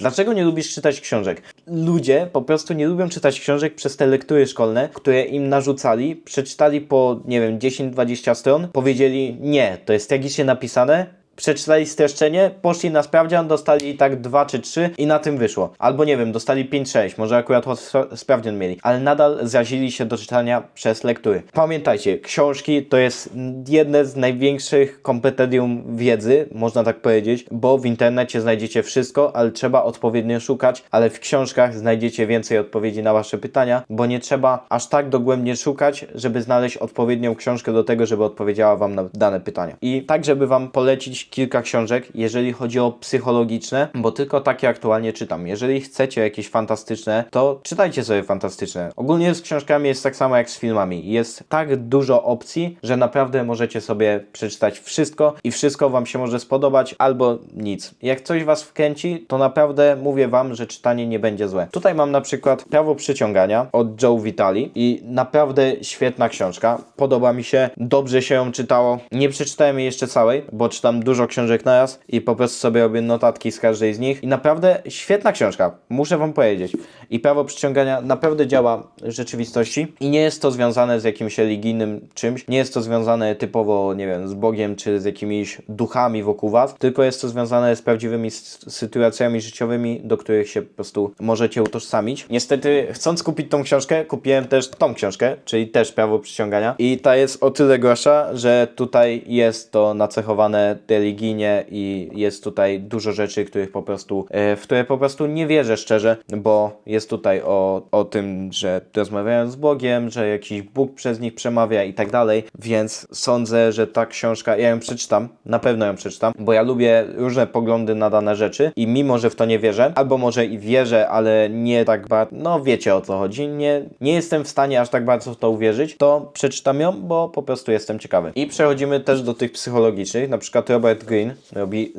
Dlaczego nie lubisz czytać książek? Ludzie po prostu nie lubią czytać książek przez te lektury szkolne, które im narzucali, przeczytali po, nie wiem, 10-20 stron, powiedzieli nie, to jest tragicznie napisane, przeczytali streszczenie, poszli na sprawdzian, dostali tak 2 czy 3 i na tym wyszło. Albo nie wiem, dostali 5-6, może akurat sprawdzian mieli, ale nadal zrazili się do czytania przez lektury. Pamiętajcie, książki to jest jedne z największych kompetendium wiedzy, można tak powiedzieć, bo w internecie znajdziecie wszystko, ale trzeba odpowiednio szukać, ale w książkach znajdziecie więcej odpowiedzi na wasze pytania, bo nie trzeba aż tak dogłębnie szukać, żeby znaleźć odpowiednią książkę do tego, żeby odpowiedziała wam na dane pytania. I tak, żeby wam polecić kilka książek, jeżeli chodzi o psychologiczne, bo tylko takie aktualnie czytam. Jeżeli chcecie jakieś fantastyczne, to czytajcie sobie fantastyczne. Ogólnie z książkami jest tak samo jak z filmami. Jest tak dużo opcji, że naprawdę możecie sobie przeczytać wszystko i wszystko wam się może spodobać albo nic. Jak coś was wkręci, to naprawdę mówię wam, że czytanie nie będzie złe. Tutaj mam na przykład Prawo przyciągania od Joe Vitali i naprawdę świetna książka. Podoba mi się, dobrze się ją czytało. Nie przeczytałem jej jeszcze całej, bo czytam dużo książek na raz i po prostu sobie robię notatki z każdej z nich. I naprawdę świetna książka, muszę wam powiedzieć. I prawo przyciągania naprawdę działa w rzeczywistości i nie jest to związane z jakimś religijnym czymś, nie jest to związane typowo, nie wiem, z Bogiem czy z jakimiś duchami wokół was, tylko jest to związane z prawdziwymi sytuacjami życiowymi, do których się po prostu możecie utożsamić. Niestety, chcąc kupić tą książkę, kupiłem też tą książkę, czyli też prawo przyciągania i ta jest o tyle gorsza, że tutaj jest to nacechowane religijnie i jest tutaj dużo rzeczy, których po prostu, e, w które po prostu nie wierzę szczerze, bo jest tutaj o, o tym, że rozmawiają z Bogiem, że jakiś Bóg przez nich przemawia i tak dalej, więc sądzę, że ta książka, ja ją przeczytam, na pewno ją przeczytam, bo ja lubię różne poglądy na dane rzeczy i mimo, że w to nie wierzę, albo może i wierzę, ale nie tak bardzo, no wiecie o co chodzi, nie, nie jestem w stanie aż tak bardzo w to uwierzyć, to przeczytam ją, bo po prostu jestem ciekawy. I przechodzimy też do tych psychologicznych, na przykład Robert Greene robi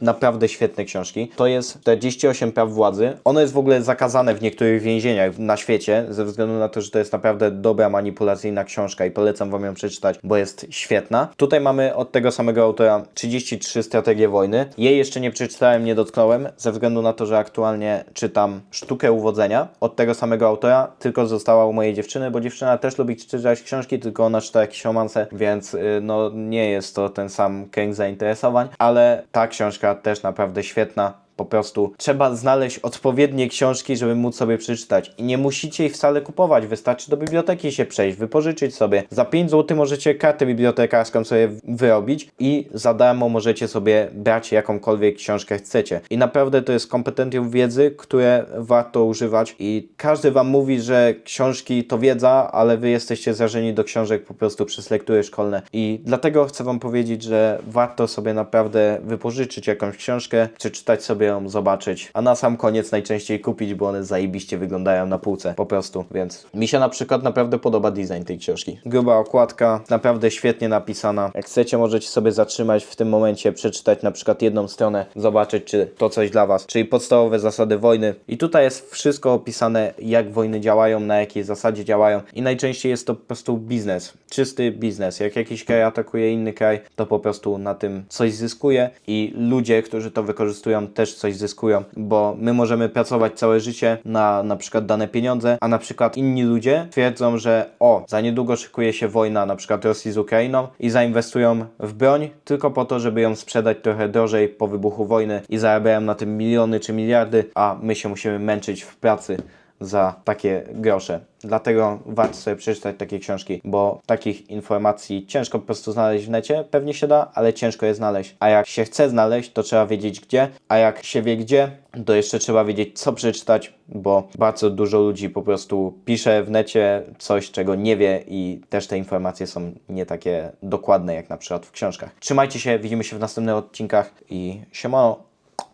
naprawdę świetne książki. To jest 48 praw władzy. Ono jest w ogóle zakazane w niektórych więzieniach na świecie, ze względu na to, że to jest naprawdę dobra manipulacyjna książka i polecam wam ją przeczytać, bo jest świetna. Tutaj mamy od tego samego autora 33 strategie wojny. Jej jeszcze nie przeczytałem, nie dotknąłem, ze względu na to, że aktualnie czytam Sztukę uwodzenia od tego samego autora, tylko została u mojej dziewczyny, bo dziewczyna też lubi czytać książki, tylko ona czyta jakieś romanse, więc y, no nie jest to ten sam kręg zainteresowań, ale ta książka też naprawdę świetna. Po prostu trzeba znaleźć odpowiednie książki, żeby móc sobie przeczytać. I nie musicie ich wcale kupować. Wystarczy do biblioteki się przejść, wypożyczyć sobie. Za 5 zł możecie kartę bibliotekarską sobie wyrobić i za darmo możecie sobie brać jakąkolwiek książkę chcecie. I naprawdę to jest kompetentium wiedzy, które warto używać. I każdy wam mówi, że książki to wiedza, ale wy jesteście zrażeni do książek po prostu przez lektury szkolne. I dlatego chcę wam powiedzieć, że warto sobie naprawdę wypożyczyć jakąś książkę, przeczytać sobie ją, zobaczyć, a na sam koniec najczęściej kupić, bo one zajebiście wyglądają na półce, po prostu, więc mi się na przykład naprawdę podoba design tej książki. Gruba okładka, naprawdę świetnie napisana. Jak chcecie, możecie sobie zatrzymać w tym momencie, przeczytać na przykład jedną stronę, zobaczyć, czy to coś dla Was, czyli podstawowe zasady wojny. I tutaj jest wszystko opisane, jak wojny działają, na jakiej zasadzie działają i najczęściej jest to po prostu biznes, czysty biznes. Jak jakiś kraj atakuje inny kraj, to po prostu na tym coś zyskuje i ludzie, którzy to wykorzystują, też coś zyskują, bo my możemy pracować całe życie na na przykład dane pieniądze, a na przykład inni ludzie twierdzą, że o, za niedługo szykuje się wojna na przykład Rosji z Ukrainą i zainwestują w broń tylko po to, żeby ją sprzedać trochę drożej po wybuchu wojny i zarabiają na tym miliony czy miliardy, a my się musimy męczyć w pracy za takie grosze. Dlatego warto sobie przeczytać takie książki, bo takich informacji ciężko po prostu znaleźć w necie. Pewnie się da, ale ciężko je znaleźć. A jak się chce znaleźć, to trzeba wiedzieć gdzie, a jak się wie gdzie, to jeszcze trzeba wiedzieć co przeczytać, bo bardzo dużo ludzi po prostu pisze w necie coś, czego nie wie i też te informacje są nie takie dokładne jak na przykład w książkach. Trzymajcie się, widzimy się w następnych odcinkach i siemano.